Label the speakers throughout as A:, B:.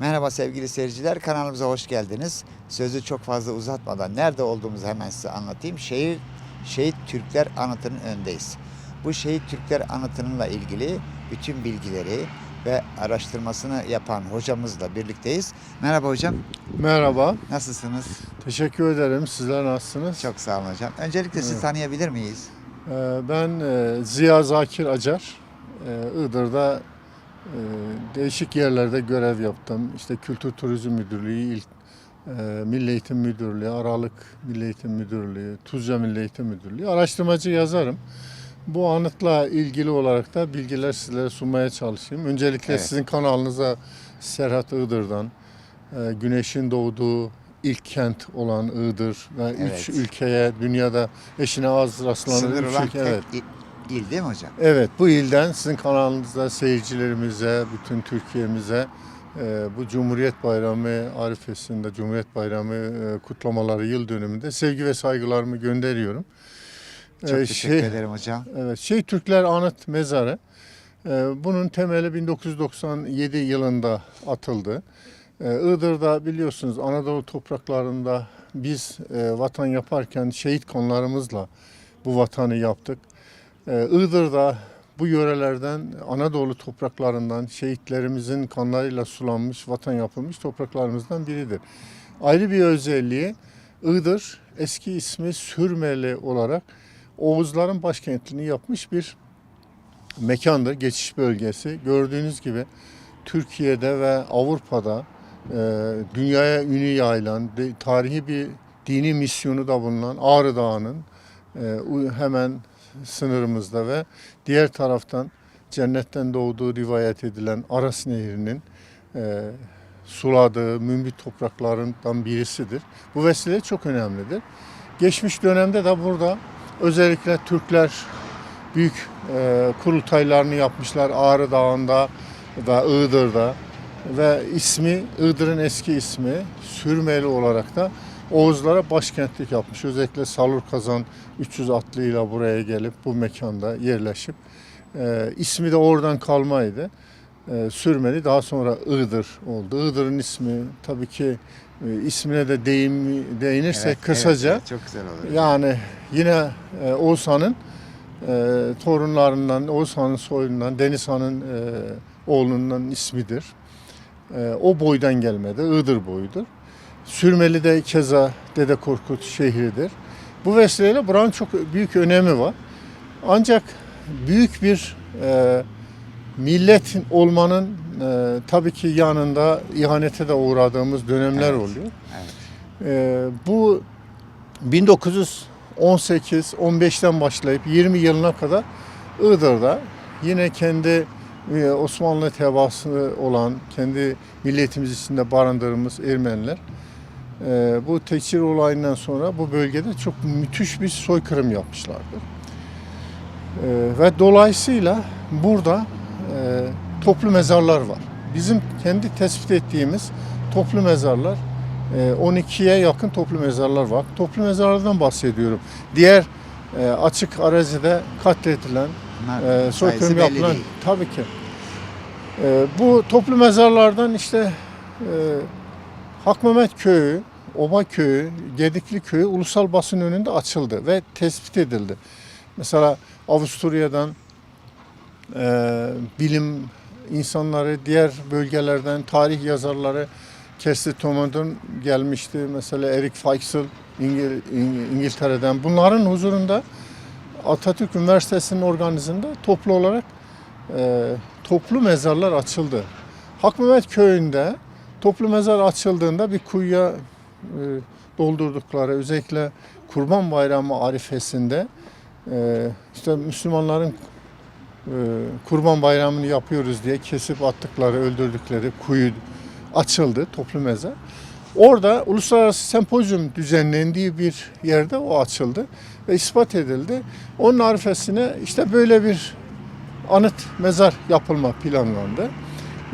A: Merhaba sevgili seyirciler, kanalımıza hoş geldiniz. Sözü çok fazla uzatmadan nerede olduğumuzu hemen size anlatayım. Şehir Şehit Türkler Anıtı'nın önündeyiz. Bu Şehit Türkler Anıtı'nınla ilgili bütün bilgileri ve araştırmasını yapan hocamızla birlikteyiz. Merhaba hocam,
B: Merhaba,
A: nasılsınız?
B: teşekkür ederim. Sizler nasılsınız?
A: Çok sağ olun hocam. Öncelikle sizi
B: Evet.
A: tanıyabilir miyiz?
B: Ee, Ben e, Ziya Zakir Acar. Ee, Iğdır'da değişik yerlerde görev yaptım. İşte Kültür Turizm Müdürlüğü, İl, e, Milli Eğitim Müdürlüğü, Aralık Milli Eğitim Müdürlüğü, Tuzca Milli Eğitim Müdürlüğü. Araştırmacı yazarım. Bu anıtla ilgili olarak da bilgiler sizlere sunmaya çalışayım. Öncelikle
A: Evet.
B: sizin kanalınıza Serhat Iğdır'dan, e, güneşin doğduğu ilk kent olan Iğdır ve
A: Evet.
B: üç ülkeye dünyada eşine az rastlanan
A: Sınır
B: üç ülke. Evet.
A: İl, il değil mi hocam?
B: evet bu ilden sizin kanalınızda seyircilerimize, bütün Türkiye'mize e, bu Cumhuriyet Bayramı arifesinde, Cumhuriyet Bayramı e, kutlamaları yıl dönümünde sevgi ve saygılarımı gönderiyorum.
A: Çok
B: Ee,
A: teşekkür
B: şey-
A: ederim hocam.
B: Evet, Şey Türkler Anıt Mezarı. Bunun temeli 1997 yılında atıldı. Iğdır'da biliyorsunuz Anadolu topraklarında biz e, vatan yaparken şehit kanlarımızla bu vatanı yaptık. Ee, Iğdır'da bu yörelerden Anadolu topraklarından şehitlerimizin kanlarıyla sulanmış, vatan yapılmış topraklarımızdan biridir. Ayrı bir özelliği Iğdır eski ismi Sürmeli olarak Oğuzların başkentliğini yapmış bir mekandır, geçiş bölgesi. Gördüğünüz gibi Türkiye'de ve Avrupa'da e, dünyaya ünü yayılan, de- tarihi bir dini misyonu da bulunan Ağrı Dağı'nın e, hemen sınırımızda ve diğer taraftan cennetten doğduğu rivayet edilen Aras Nehri'nin e, suladığı mümbit topraklarından birisidir. Bu vesile çok önemlidir. Geçmiş dönemde de burada özellikle Türkler büyük e, kurultaylarını yapmışlar Ağrı Dağı'nda ve Iğdır'da ve ismi Iğdır'ın eski ismi Sürmeli olarak da Oğuzlara başkentlik yapmış. Özellikle Salur Kazan 300 atlıyla buraya gelip bu mekanda yerleşip e, ismi de oradan kalmaydı. E, Sürmeli daha sonra Iğdır oldu. Iğdır'ın ismi tabii ki e, ismine de değin, değinirsek
A: Evet,
B: kısaca
A: evet, evet, çok güzel olur.
B: yani yine e, Oğuzhan'ın e, torunlarından, Oğuzhan'ın soyundan, Deniz Han'ın e, oğlunun ismidir. E, o boydan gelmedi, Iğdır boyudur. Sürmeli de keza Dede Korkut şehridir. Bu vesileyle buranın çok büyük önemi var. Ancak büyük bir e, millet olmanın e, tabii ki yanında ihanete de uğradığımız dönemler
A: Evet.
B: oluyor.
A: Evet.
B: Ee, bu 1918-15'ten başlayıp 20 yılına kadar Iğdır'da yine kendi e, Osmanlı tebaası olan, kendi milletimiz içinde barındırdığımız Ermeniler e, bu tekçir olayından sonra bu bölgede çok müthiş bir soykırım yapmışlardır. E, ve dolayısıyla burada e, toplu mezarlar var. Bizim kendi tespit ettiğimiz toplu mezarlar e, 12'ye yakın toplu mezarlar var. Toplu mezarlardan bahsediyorum. Diğer e, açık arazide katledilen,
A: Bunlar
B: e, soykırım yapılan tabii ki. E, bu toplu mezarlardan işte e, Hak Mehmet Köyü, Oba Köyü, Gedikli Köyü ulusal basın önünde açıldı ve tespit edildi. Mesela Avusturya'dan e, bilim insanları, diğer bölgelerden tarih yazarları Kesti Tomad'ın gelmişti. Mesela Eric Feixel İngil- İng- İngiltere'den. Bunların huzurunda Atatürk Üniversitesi'nin organizinde toplu olarak e, toplu mezarlar açıldı. Hak Mehmet Köyü'nde toplu mezar açıldığında bir kuyuya e, doldurdukları özellikle Kurban Bayramı arifesinde e, işte Müslümanların e, Kurban Bayramını yapıyoruz diye kesip attıkları, öldürdükleri kuyu açıldı toplu mezar. Orada uluslararası sempozyum düzenlendiği bir yerde o açıldı ve ispat edildi. Onun arifesine işte böyle bir anıt mezar yapılma planlandı.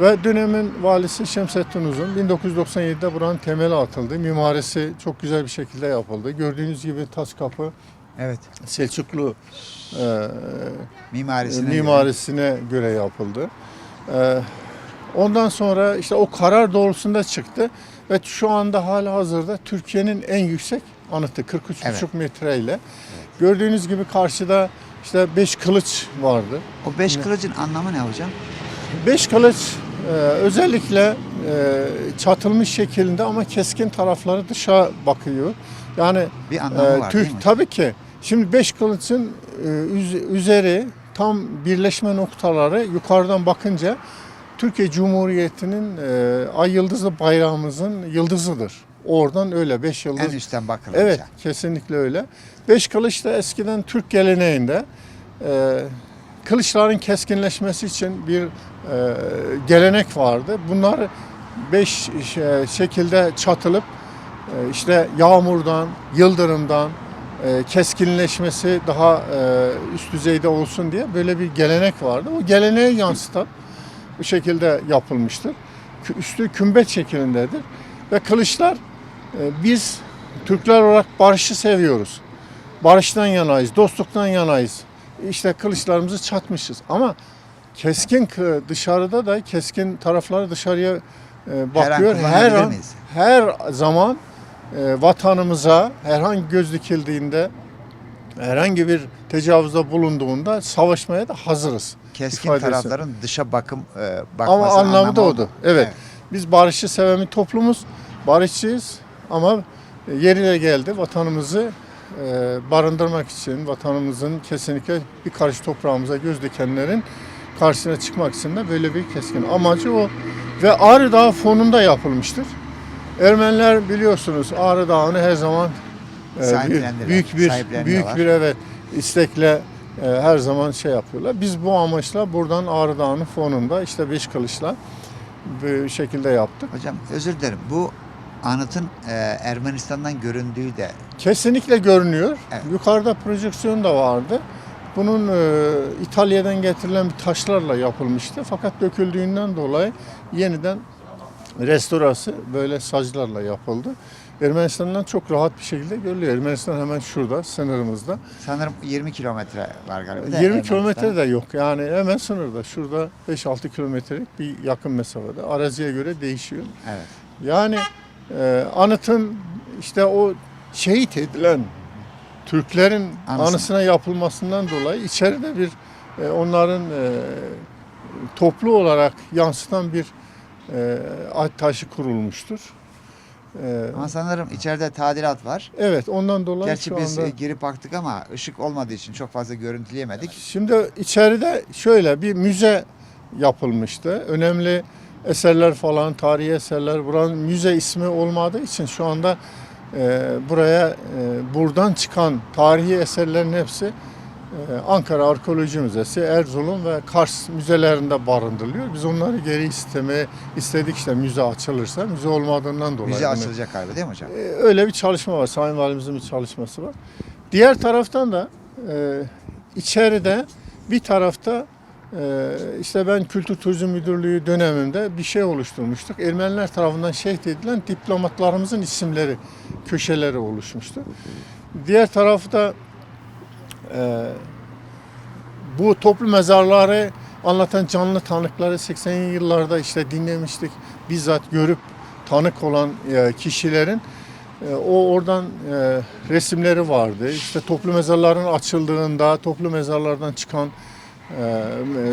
B: Ve dönemin valisi Şemsettin Uzun 1997'de buranın temeli atıldı. Mimarisi çok güzel bir şekilde yapıldı. Gördüğünüz gibi tas kapı
A: Evet.
B: Selçuklu e,
A: Mimarisine göre.
B: mimarisine göre yapıldı. E, Ondan sonra işte o karar doğrultusunda çıktı ve şu anda hala hazırda Türkiye'nin en yüksek anıtı 43,5
A: Evet.
B: metreyle. Gördüğünüz gibi karşıda işte beş kılıç vardı.
A: O beş kılıcın anlamı ne hocam?
B: Beş kılıç e, özellikle e, çatılmış şekilde ama keskin tarafları dışa bakıyor. Yani
A: Bir anlamı
B: ee,
A: var
B: Türk
A: değil mi?
B: tabii ki. Şimdi beş kılıçın e, üz- üzeri tam birleşme noktaları yukarıdan bakınca Türkiye Cumhuriyeti'nin e, ay yıldızlı bayrağımızın yıldızıdır. Oradan öyle beş yıldız.
A: En üstten bakılınca.
B: Evet, kesinlikle öyle. Beş kılıç da eskiden Türk geleneğinde e, kılıçların keskinleşmesi için bir e, gelenek vardı. Bunlar beş şey- şekilde çatılıp e, işte yağmurdan, yıldırımdan e, keskinleşmesi daha e, üst düzeyde olsun diye böyle bir gelenek vardı. O geleneği yansıtan bu şekilde yapılmıştır. Üstü kümbet şeklindedir ve kılıçlar e, biz Türkler olarak barışı seviyoruz. Barıştan yanayız, dostluktan yanayız. İşte kılıçlarımızı çatmışız ama keskin dışarıda da keskin tarafları dışarıya e, bakıyor. Her an,
A: miyiz?
B: her zaman e, vatanımıza herhangi göz dikildiğinde herhangi bir tecavüzde bulunduğunda savaşmaya da hazırız.
A: Keskin
B: ifadesi.
A: tarafların dışa bakım e, bakması
B: Ama anlamı da
A: o.
B: odur. Evet. Biz barışı seven bir toplumuz. Barışçıyız ama yerine geldi vatanımızı e, barındırmak için vatanımızın kesinlikle bir karış toprağımıza göz dikenlerin karşısına çıkmak için de böyle bir keskin amacı o. Ve Ağrı Dağı fonunda yapılmıştır. Ermeniler biliyorsunuz Ağrı Dağı'nı her zaman e, büyük, bir büyük bir evet istekle e, her zaman şey yapıyorlar. Biz bu amaçla buradan Ağrı Dağı'nın fonunda işte beş kılıçla bir şekilde yaptık.
A: Hocam özür dilerim. Bu anıtın e, Ermenistan'dan göründüğü de
B: Kesinlikle görünüyor.
A: Evet.
B: Yukarıda projeksiyon da vardı. Bunun e, İtalya'dan getirilen bir taşlarla yapılmıştı. Fakat döküldüğünden dolayı yeniden restorası böyle saclarla yapıldı. Ermenistan'dan çok rahat bir şekilde görülüyor. Ermenistan hemen şurada, sınırımızda.
A: sanırım 20 kilometre var galiba. değil mi
B: 20
A: Ermenistan?
B: kilometre de yok. Yani hemen sınırda. Şurada 5-6 kilometrelik bir yakın mesafede. Araziye göre değişiyor.
A: Evet.
B: Yani e, anıtın işte o şehit edilen Türklerin
A: Anısına.
B: anısına yapılmasından dolayı içeride bir e, onların e, toplu olarak yansıtan bir e, ay taşı kurulmuştur. E,
A: Ama sanırım içeride tadilat var.
B: evet ondan dolayı
A: Gerçi
B: şu
A: biz
B: anda...
A: e, girip baktık ama ışık olmadığı için çok fazla görüntüleyemedik.
B: Şimdi içeride şöyle bir müze yapılmıştı. Önemli eserler falan, tarihi eserler. Buranın müze ismi olmadığı için şu anda e, buraya e, buradan çıkan tarihi eserlerin hepsi e, Ankara Arkeoloji Müzesi, Erzurum ve Kars müzelerinde barındırılıyor. Biz onları geri istemeye istedik işte müze açılırsa. Müze olmadığından dolayı.
A: Müze açılacak galiba değil mi hocam?
B: e, öyle bir çalışma var. Sayın Valimizin bir çalışması var. Diğer taraftan da e, içeride bir tarafta işte ben Kültür Turizm Müdürlüğü döneminde bir şey oluşturmuştuk. Ermeniler tarafından şehit edilen diplomatlarımızın isimleri, köşeleri oluşmuştu. Diğer tarafta e, bu toplu mezarları anlatan canlı tanıkları 80'li yıllarda işte dinlemiştik. Bizzat görüp tanık olan e, kişilerin e, o oradan e, resimleri vardı. İşte toplu mezarların açıldığında toplu mezarlardan çıkan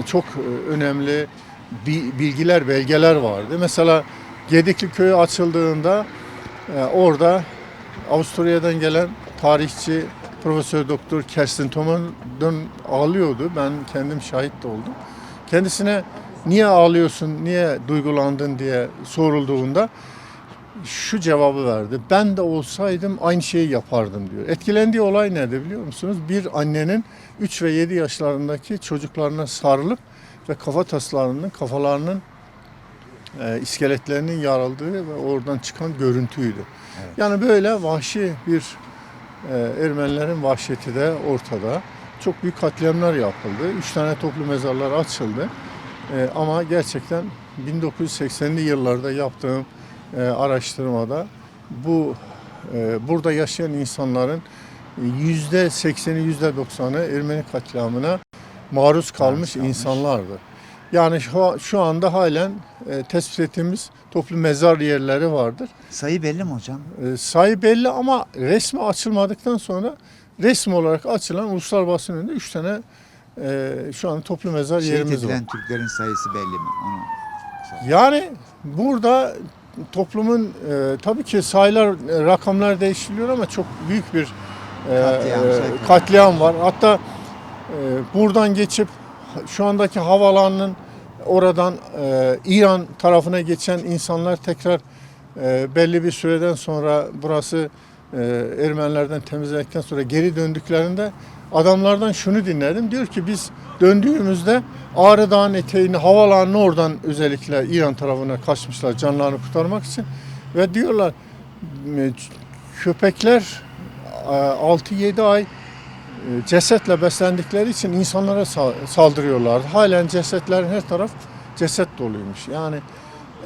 B: çok e, önemli bi- bilgiler, belgeler vardı. Mesela Gedikli köyü açıldığında e, orada Avusturya'dan gelen tarihçi Profesör Doktor Kerstin Thoman'dan ağlıyordu. Ben kendim şahit de oldum. Kendisine niye ağlıyorsun, niye duygulandın diye sorulduğunda şu cevabı verdi. Ben de olsaydım aynı şeyi yapardım diyor. Etkilendiği olay nerede biliyor musunuz? Bir annenin 3 ve 7 yaşlarındaki çocuklarına sarılıp ve kafa taslarının, kafalarının e, iskeletlerinin yaraldığı ve oradan çıkan görüntüydü.
A: Evet.
B: Yani böyle vahşi bir e, Ermenilerin vahşeti de ortada. Çok büyük katliamlar yapıldı. Üç tane toplu mezarlar açıldı. E, ama gerçekten 1980'li yıllarda yaptığım e, araştırmada bu e, burada yaşayan insanların yüzde 80'i yüzde 90'ı Ermeni katliamına maruz kalmış
A: kalmış.
B: insanlardı. Yani şu, şu anda halen e, tespit ettiğimiz toplu mezar yerleri vardır.
A: Sayı belli mi hocam?
B: E, sayı belli ama resmi açılmadıktan sonra resmi olarak açılan ulusal basın önünde 3 tane e, şu an toplu mezar
A: Şehit
B: yerimiz var.
A: edilen Türklerin sayısı belli mi? Onu
B: Yani burada toplumun e, tabii ki sayılar, e, rakamlar değişiliyor ama çok büyük bir e,
A: Katliam,
B: e,
A: soykırım.
B: katliam var. Hatta e, buradan geçip şu andaki havalanın oradan e, İran tarafına geçen insanlar tekrar e, belli bir süreden sonra burası e, Ermenilerden temizledikten sonra geri döndüklerinde adamlardan şunu dinledim. Diyor ki biz döndüğümüzde Ağrı Dağı'nın eteğini havalanını oradan özellikle İran tarafına kaçmışlar canlarını kurtarmak için. Ve diyorlar e, köpekler e, 6-7 ay e, cesetle beslendikleri için insanlara sa- saldırıyorlardı. Halen cesetlerin her taraf ceset doluymuş. Yani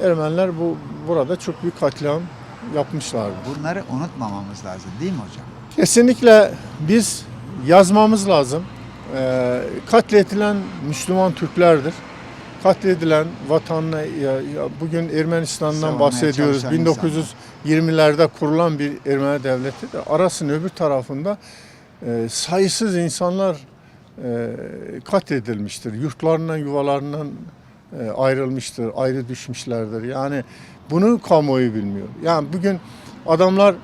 B: Ermeniler bu burada çok büyük katliam yapmışlardı.
A: bunları unutmamamız lazım değil mi hocam?
B: Kesinlikle biz yazmamız lazım. Ee, katledilen Müslüman Türklerdir. Katledilen vatanına ya, ya bugün Ermenistan'dan
A: Savunmaya
B: bahsediyoruz.
A: çalışan
B: 1920'lerde kurulan bir Ermeni devleti de arasının öbür tarafında e, sayısız insanlar e, katledilmiştir. Yurtlarından, yuvalarından e, ayrılmıştır, ayrı düşmüşlerdir. Yani bunu kamuoyu bilmiyor. Yani bugün adamlar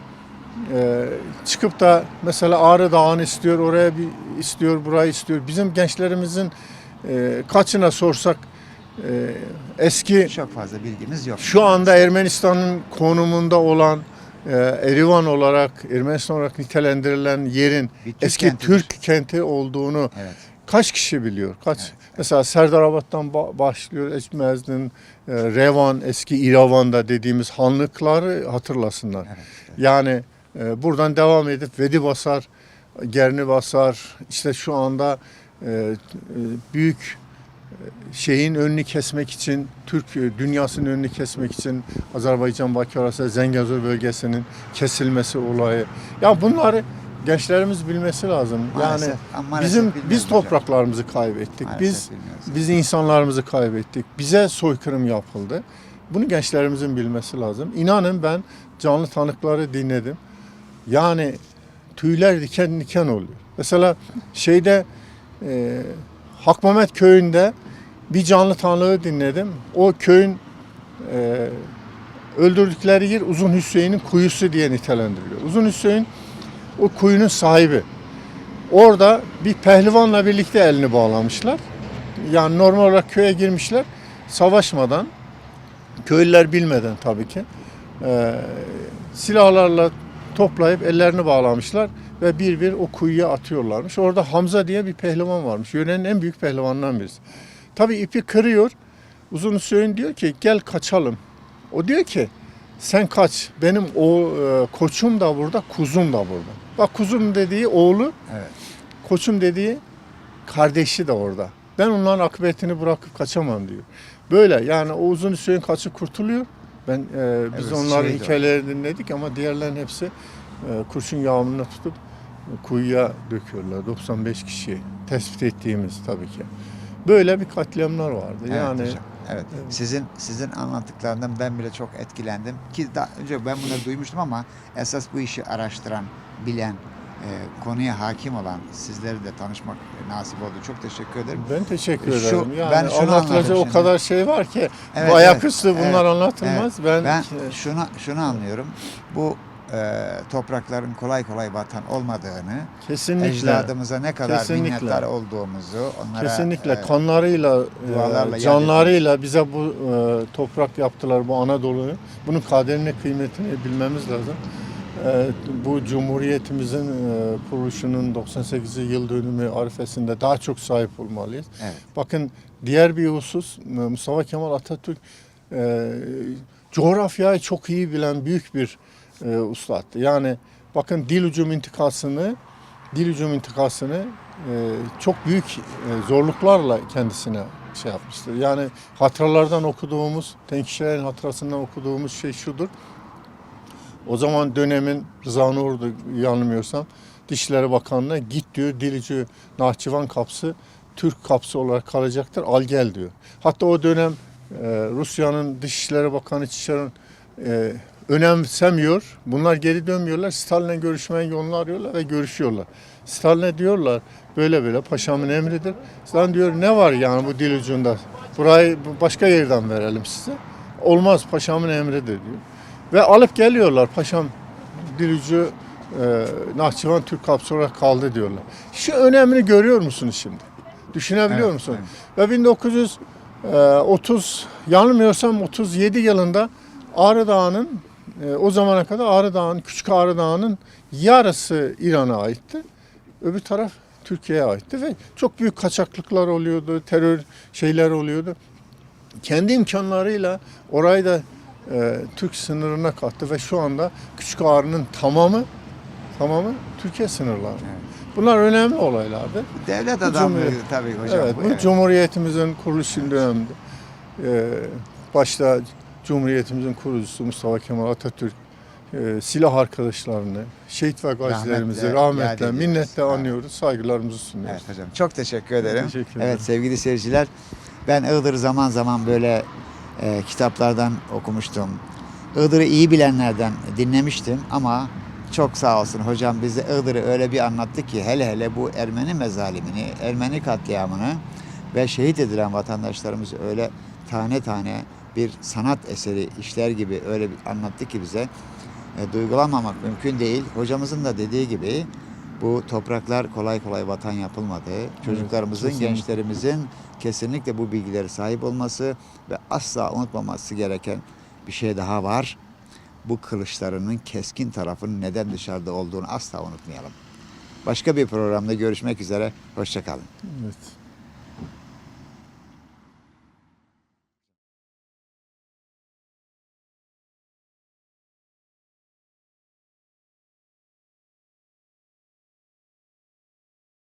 B: ee, çıkıp da mesela Ağrı Dağı'nı istiyor, oraya bir istiyor, burayı istiyor. Bizim gençlerimizin e, kaçına sorsak e, eski
A: Çok fazla bilgimiz yok.
B: şu anda Ermenistan'ın konumunda olan e, Erivan olarak, Ermenistan olarak nitelendirilen yerin
A: Bir Türk
B: eski
A: kentidir.
B: Türk kenti olduğunu
A: Evet.
B: kaç kişi biliyor? Kaç? Mesela Serdarabad'dan ba- başlıyor, Eçmezdin, e, Revan, eski İravan'da dediğimiz hanlıkları hatırlasınlar.
A: Evet.
B: Yani e, buradan devam edip Vedi Basar, Gerni Basar, işte şu anda e, büyük e, şeyin önünü kesmek için, Türk e, dünyasının önünü kesmek için Azerbaycan Bakü arası Zengezur bölgesinin kesilmesi olayı. Ya bunları gençlerimiz bilmesi lazım.
A: Maalesef,
B: yani
A: maalesef
B: bizim biz topraklarımızı kaybettik.
A: Maalesef
B: biz
A: bilmiyoruz.
B: biz insanlarımızı kaybettik. Bize soykırım yapıldı. Bunu gençlerimizin bilmesi lazım. İnanın ben canlı tanıkları dinledim. Yani tüyler diken diken oluyor. Mesela şeyde e, Hak Mehmet köyünde bir canlı tanığı dinledim. O köyün e, öldürdükleri yer Uzun Hüseyin'in kuyusu diye nitelendiriliyor. Uzun Hüseyin o kuyunun sahibi. Orada bir pehlivanla birlikte elini bağlamışlar. Yani normal olarak köye girmişler. Savaşmadan, köylüler bilmeden tabii ki. e, silahlarla toplayıp ellerini bağlamışlar ve bir bir o kuyuya atıyorlarmış. Orada Hamza diye bir pehlivan varmış. Yörenin en büyük pehlivanından birisi. Tabii ipi kırıyor. Uzun Hüseyin diyor ki gel kaçalım. O diyor ki sen kaç. Benim o e, koçum da burada, kuzum da burada. Bak kuzum dediği oğlu,
A: Evet.
B: koçum dediği kardeşi de orada. Ben onların akıbetini bırakıp kaçamam diyor. Böyle yani o uzun Hüseyin kaçıp kurtuluyor. Ben e, biz
A: Evet,
B: onların
A: şehit
B: hikayelerini dinledik ama diğerlerin hepsi e, kurşun yağmuruna tutup e, kuyuya döküyorlar. 95 kişi tespit ettiğimiz tabii ki. Böyle bir katliamlar vardı.
A: Evet
B: yani
A: hocam. Evet.
B: Evet.
A: Sizin sizin anlattıklarından ben bile çok etkilendim. Ki daha önce ben bunları duymuştum ama esas bu işi araştıran, bilen, e, konuya hakim olan sizleri de tanışmak nasip oldu. Çok teşekkür ederim.
B: ben teşekkür
A: Şu-
B: ederim. Yani
A: ben şunu
B: anlatılacak o kadar şey var ki
A: Evet,
B: bu
A: evet,
B: ayaküstü bunlar
A: evet,
B: anlatılmaz. Ben,
A: Ben şunu şunu anlıyorum. Bu e, toprakların kolay kolay vatan olmadığını,
B: kesinlikle
A: ecdadımıza ne kadar
B: Kesinlikle.
A: minnettar olduğumuzu, onlara
B: Kesinlikle
A: e,
B: kanlarıyla, e, canlarıyla bize bu e, toprak yaptılar bu Anadolu'yu. Bunun kaderini, kıymetini bilmemiz lazım. E, bu Cumhuriyetimizin e, kuruluşunun 98. yıl dönümü arifesinde daha çok sahip olmalıyız.
A: evet.
B: Bakın diğer bir husus e, Mustafa Kemal Atatürk e, coğrafyayı çok iyi bilen büyük bir e, ustattı. Yani bakın dil ucu mintikasını dil ucu mintikasını e, çok büyük e, zorluklarla kendisine şey yapmıştır. Yani hatıralardan okuduğumuz, Tenkişehir'in hatırasından okuduğumuz şey şudur. O zaman dönemin Rıza Nur'du yanılmıyorsam Dışişleri Bakanlığı'na git diyor Dilici Nahçıvan kapısı Türk kapsı olarak kalacaktır. Al gel diyor. Hatta o dönem e, Rusya'nın Dışişleri Bakanı Çişar'ın e, önemsemiyor. Bunlar geri dönmüyorlar. Stalin'le görüşmenin yolunu arıyorlar ve görüşüyorlar. Stalin'e diyorlar böyle böyle paşamın emridir. Stalin diyor ne var yani bu dil ucunda? Burayı başka yerden verelim size. Olmaz paşamın emridir diyor. Ve alıp geliyorlar paşam dil ucu e, Nahçıvan Türk kapsı olarak kaldı diyorlar. Şu önemini görüyor musunuz şimdi? Düşünebiliyor
A: Evet,
B: musunuz? Ve 1930 yanılmıyorsam 37 yılında Ağrı Dağı'nın e, o zamana kadar Ağrı Dağı'nın Küçük Ağrı Dağı'nın yarısı İran'a aitti. Öbür taraf Türkiye'ye aitti ve çok büyük kaçaklıklar oluyordu, terör şeyler oluyordu. Kendi imkanlarıyla orayı da e, Türk sınırına kattı ve şu anda Küçük Ağrı'nın tamamı tamamı Türkiye sınırları. Bunlar önemli olaylardı.
A: Devlet adamı tabii hocam.
B: evet,
A: bu, evet.
B: Cumhuriyetimizin kuruluşu döneminde e, başta Cumhuriyetimizin kurucusu Mustafa Kemal Atatürk e, silah arkadaşlarını, şehit ve gazilerimizi
A: Rahmetle
B: rahmetle, minnetle
A: Evet.
B: anıyoruz, saygılarımızı sunuyoruz.
A: Evet hocam çok teşekkür ederim.
B: Teşekkür ederim.
A: Evet sevgili seyirciler ben Iğdır'ı zaman zaman böyle e, kitaplardan okumuştum. Iğdır'ı iyi bilenlerden dinlemiştim ama çok sağ olsun hocam bize Iğdır'ı öyle bir anlattı ki hele hele bu Ermeni mezalimini, Ermeni katliamını ve şehit edilen vatandaşlarımızı öyle tane tane bir sanat eseri işler gibi öyle bir anlattı ki bize e, duygulamamak mümkün değil. Hocamızın da dediği gibi bu topraklar kolay kolay vatan yapılmadı. Çocuklarımızın,
B: kesinlikle.
A: gençlerimizin kesinlikle bu bilgileri sahip olması ve asla unutmaması gereken bir şey daha var. Bu kılıçlarının keskin tarafının neden dışarıda olduğunu asla unutmayalım. Başka bir programda görüşmek üzere. Hoşçakalın.
B: Evet.